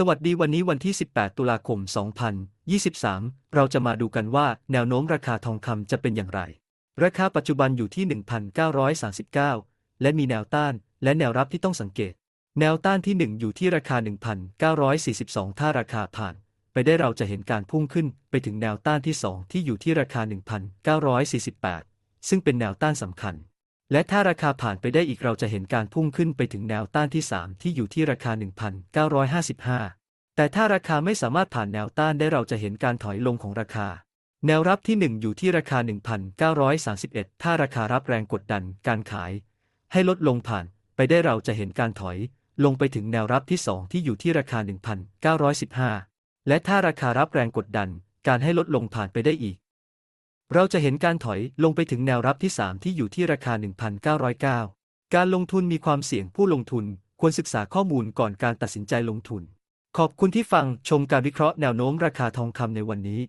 สวัสดีวันนี้วันที่ 18 ตุลาคม 2023 เราจะมาดูกันว่าแนวโน้มราคาทองคำจะเป็นอย่างไร ราคาปัจจุบันอยู่ที่ 1,939 และมีแนวต้านและแนวรับที่ต้องสังเกต แนวต้านที่ 1 อยู่ที่ราคา 1,942 ถ้าราคาผ่าน ไปได้เราจะเห็นการพุ่งขึ้นไปถึงแนวต้านที่ 2 ที่อยู่ที่ราคา 1,948 ซึ่งเป็นแนวต้านสำคัญ และถ้าราคาผ่านไปได้อีกเราจะเห็นการพุ่งขึ้นไปถึงแนวต้านที่ 3 ที่อยู่ที่ราคา 1,955 แต่ถ้าราคาไม่สามารถผ่านแนวต้านได้เราจะเห็นการถอยลงของราคา แนวรับที่ 1 อยู่ที่ราคา 1,931 ถ้าราคารับแรงกดดันการขาย ให้ลดลงผ่านไปได้เราจะเห็นการถอย ลงไปถึงแนวรับที่ 2 ที่อยู่ที่ราคา 1,915 และถ้าราคารับแรงกดดันการให้ลดลงผ่านไปได้อีก เราจะเห็นการถอยลงไปถึงแนวรับที่ 3 ที่อยู่ที่ราคา 1,909 การลงทุนมีความเสี่ยงผู้ลงทุน ควรศึกษาข้อมูลก่อนการตัดสินใจลงทุน ขอบคุณที่ฟังชมการวิเคราะห์แนวโน้มราคาทองคำในวันนี้